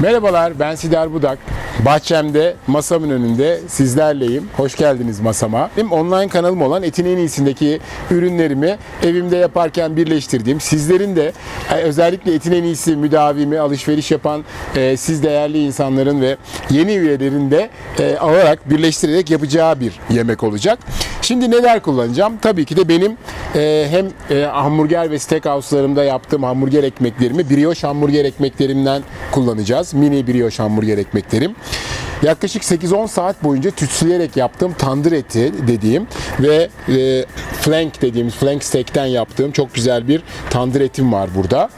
Merhabalar ben Sidar Budak. Bahçemde masamın önünde sizlerleyim. Hoş geldiniz masama. Benim online kanalım olan Etin En İyisi'ndeki ürünlerimi evimde yaparken birleştirdiğim, sizlerin de e, özellikle Etin En İyisi müdavimi, alışveriş yapan e, siz değerli insanların ve yeni üyelerin de e, alarak, birleştirerek yapacağı bir yemek olacak. Şimdi neler kullanacağım? Tabii ki de benim e, hem e, hamburger ve steakhouse'larımda yaptığım hamburger ekmeklerimi brioche hamburger ekmeklerimden kullanacağız. Mini brioche hamburger ekmeklerim. Yaklaşık 8-10 saat boyunca tütsüleyerek yaptığım tandır eti dediğim ve e, flank dediğimiz flank steak'ten yaptığım çok güzel bir tandır etim var burada.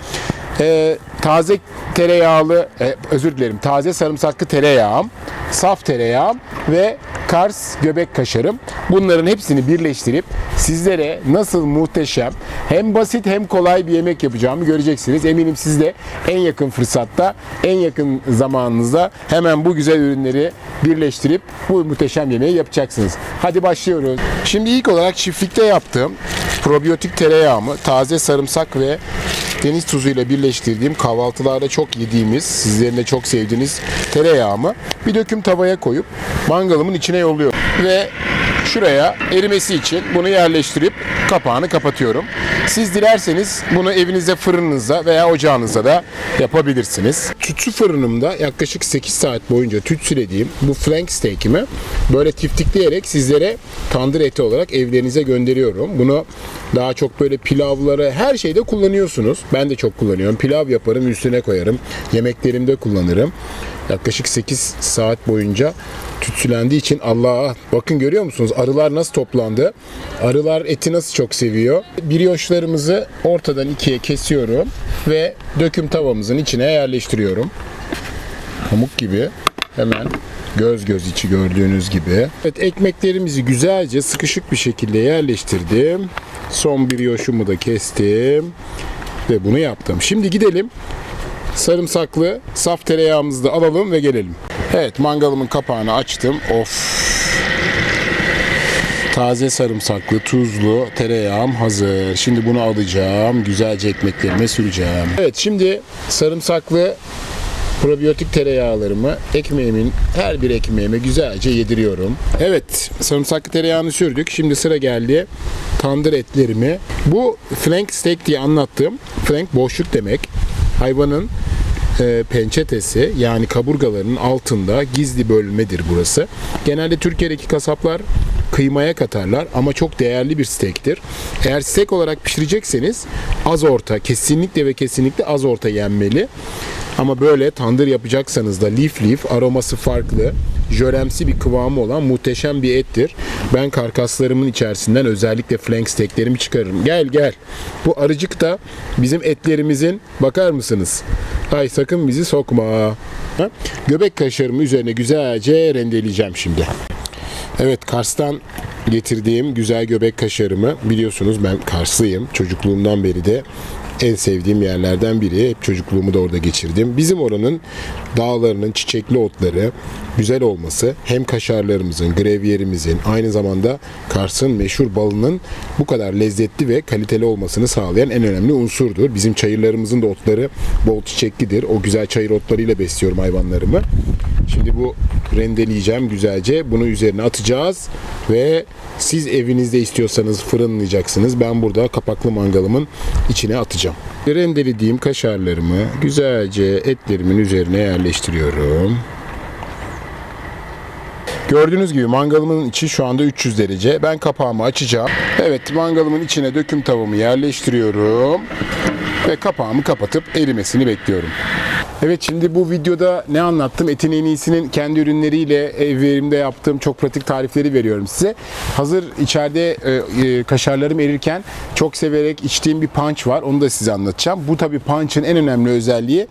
E, taze tereyağlı, e, özür dilerim, taze sarımsaklı tereyağım, saf tereyağım ve Kars göbek kaşarım. Bunların hepsini birleştirip sizlere nasıl muhteşem hem basit hem kolay bir yemek yapacağımı göreceksiniz. Eminim siz de en yakın fırsatta, en yakın zamanınızda hemen bu güzel ürünleri birleştirip bu muhteşem yemeği yapacaksınız. Hadi başlıyoruz. Şimdi ilk olarak çiftlikte yaptığım probiyotik tereyağımı taze sarımsak ve deniz tuzuyla birleştirdiğim kahvaltılarda çok yediğimiz, sizlerin de çok sevdiğiniz tereyağımı bir döküm tavaya koyup mangalımın içine yolluyorum. Ve şuraya erimesi için bunu yerleştirip kapağını kapatıyorum. Siz dilerseniz bunu evinizde fırınınızda veya ocağınızda da yapabilirsiniz. Tütsü fırınımda yaklaşık 8 saat boyunca tütsülediğim bu flank steak'imi böyle tiftikleyerek sizlere tandır eti olarak evlerinize gönderiyorum. Bunu daha çok böyle pilavlara her şeyde kullanıyorsunuz. Ben de çok kullanıyorum. Pilav yaparım, üstüne koyarım. Yemeklerimde kullanırım. Yaklaşık 8 saat boyunca tütsülendiği için Allah bakın görüyor musunuz arılar nasıl toplandı? Arılar eti nasıl çok seviyor? Brioşlarımızı ortadan ikiye kesiyorum ve döküm tavamızın içine yerleştiriyorum. Pamuk gibi hemen göz göz içi gördüğünüz gibi. Evet ekmeklerimizi güzelce sıkışık bir şekilde yerleştirdim. Son brioşumu da kestim ve bunu yaptım. Şimdi gidelim sarımsaklı saf tereyağımızı da alalım ve gelelim. Evet mangalımın kapağını açtım. Of. Taze sarımsaklı, tuzlu tereyağım hazır. Şimdi bunu alacağım. Güzelce ekmeklerime süreceğim. Evet şimdi sarımsaklı probiyotik tereyağlarımı ekmeğimin her bir ekmeğime güzelce yediriyorum. Evet sarımsaklı tereyağını sürdük. Şimdi sıra geldi tandır etlerimi. Bu flank steak diye anlattığım flank boşluk demek. Hayvanın e, pençetesi yani kaburgalarının altında gizli bölmedir burası. Genelde Türkiye'deki kasaplar kıymaya katarlar ama çok değerli bir steaktir. Eğer steak olarak pişirecekseniz az orta kesinlikle ve kesinlikle az orta yenmeli. Ama böyle tandır yapacaksanız da lif lif aroması farklı, jöremsi bir kıvamı olan muhteşem bir ettir. Ben karkaslarımın içerisinden özellikle flank steaklerimi çıkarırım. Gel gel. Bu arıcık da bizim etlerimizin bakar mısınız? Ay sakın bizi sokma. Ha? Göbek kaşarımı üzerine güzelce rendeleyeceğim şimdi. Evet Kars'tan getirdiğim güzel göbek kaşarımı biliyorsunuz ben Karslıyım. Çocukluğumdan beri de en sevdiğim yerlerden biri. Hep çocukluğumu da orada geçirdim. Bizim oranın dağlarının çiçekli otları güzel olması hem kaşarlarımızın, grevyerimizin aynı zamanda Kars'ın meşhur balının bu kadar lezzetli ve kaliteli olmasını sağlayan en önemli unsurdur. Bizim çayırlarımızın da otları bol çiçeklidir. O güzel çayır otlarıyla besliyorum hayvanlarımı. Şimdi bu rendeleyeceğim güzelce. Bunu üzerine atacağız ve siz evinizde istiyorsanız fırınlayacaksınız. Ben burada kapaklı mangalımın içine atacağım. Rendelediğim kaşarlarımı güzelce etlerimin üzerine yerleştiriyorum. Gördüğünüz gibi mangalımın içi şu anda 300 derece. Ben kapağımı açacağım. Evet mangalımın içine döküm tavamı yerleştiriyorum. Ve kapağımı kapatıp erimesini bekliyorum. Evet şimdi bu videoda ne anlattım? Etin en iyisinin kendi ürünleriyle evlerimde yaptığım çok pratik tarifleri veriyorum size. Hazır içeride e, e, kaşarlarım erirken çok severek içtiğim bir punch var. Onu da size anlatacağım. Bu tabi punch'ın en önemli özelliği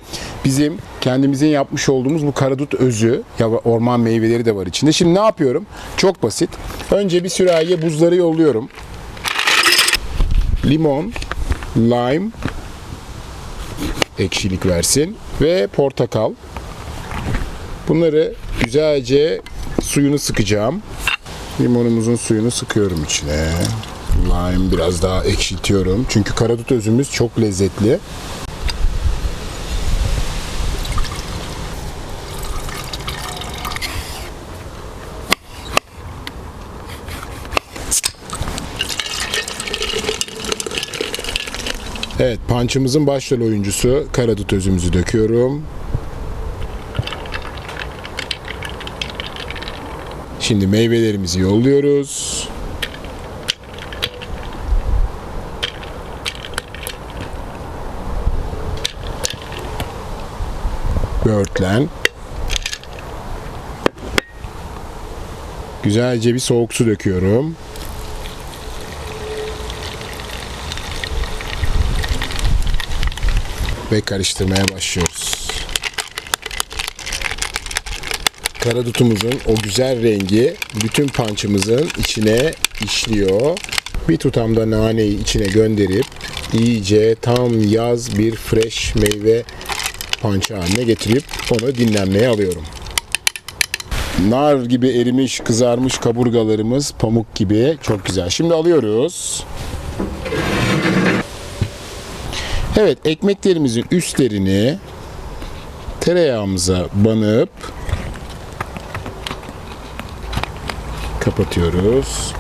bizim kendimizin yapmış olduğumuz bu karadut özü ya orman meyveleri de var içinde. Şimdi ne yapıyorum? Çok basit. Önce bir sürahiye buzları yolluyorum. Limon, lime, ekşilik versin ve portakal. Bunları güzelce suyunu sıkacağım. Limonumuzun suyunu sıkıyorum içine. Lime biraz daha ekşiltiyorum. Çünkü karadut özümüz çok lezzetli. Evet, punch'ımızın başrol oyuncusu karadut özümüzü döküyorum. Şimdi meyvelerimizi yolluyoruz. Böğürtlen. Güzelce bir soğuk su döküyorum. Ve karıştırmaya başlıyoruz. Karadutumuzun o güzel rengi bütün pançımızın içine işliyor. Bir tutamda naneyi içine gönderip iyice tam yaz bir fresh meyve pançı haline getirip onu dinlenmeye alıyorum. Nar gibi erimiş, kızarmış kaburgalarımız pamuk gibi çok güzel. Şimdi alıyoruz. Evet, ekmeklerimizin üstlerini tereyağımıza banıp kapatıyoruz.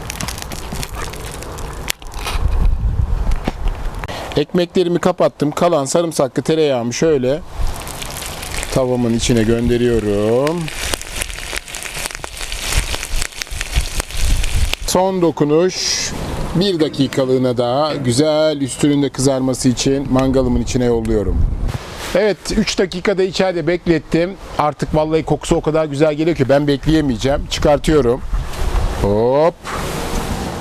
Ekmeklerimi kapattım. Kalan sarımsaklı tereyağımı şöyle tavamın içine gönderiyorum. Son dokunuş bir dakikalığına daha güzel üstünün de kızarması için mangalımın içine yolluyorum. Evet 3 dakikada içeride beklettim. Artık vallahi kokusu o kadar güzel geliyor ki ben bekleyemeyeceğim. Çıkartıyorum. Hop.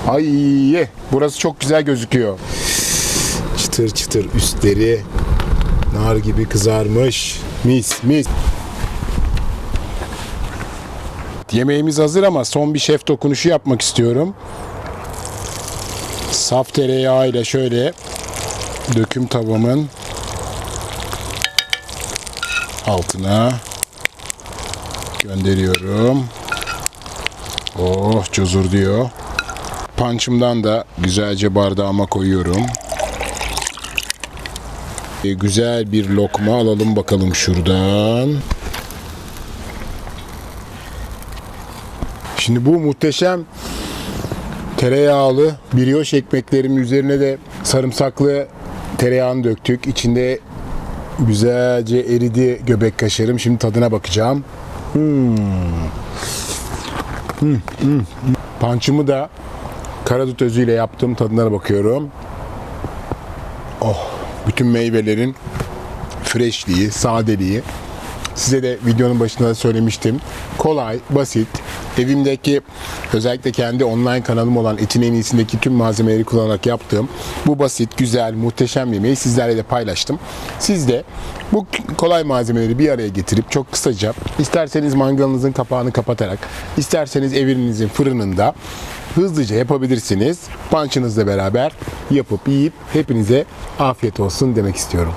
Ay burası çok güzel gözüküyor. Çıtır çıtır üstleri nar gibi kızarmış. Mis mis. Yemeğimiz hazır ama son bir şef dokunuşu yapmak istiyorum. Saf tereyağıyla şöyle döküm tavamın altına gönderiyorum. Oh cozur diyor. Pançımdan da güzelce bardağıma koyuyorum. E, güzel bir lokma alalım bakalım şuradan. Şimdi bu muhteşem tereyağlı brioche ekmeklerimin üzerine de sarımsaklı tereyağını döktük. İçinde güzelce eridi göbek kaşarım. Şimdi tadına bakacağım. Hmm. Hmm, hmm. Pançımı da karadut özüyle yaptım. Tadına bakıyorum. Oh, bütün meyvelerin freshliği, sadeliği. Size de videonun başında da söylemiştim. Kolay, basit. Evimdeki özellikle kendi online kanalım olan Etin En İyisi'ndeki tüm malzemeleri kullanarak yaptığım bu basit, güzel, muhteşem yemeği sizlerle de paylaştım. Siz de bu kolay malzemeleri bir araya getirip çok kısaca isterseniz mangalınızın kapağını kapatarak, isterseniz evinizin fırınında hızlıca yapabilirsiniz. Punch'ınızla beraber yapıp yiyip hepinize afiyet olsun demek istiyorum.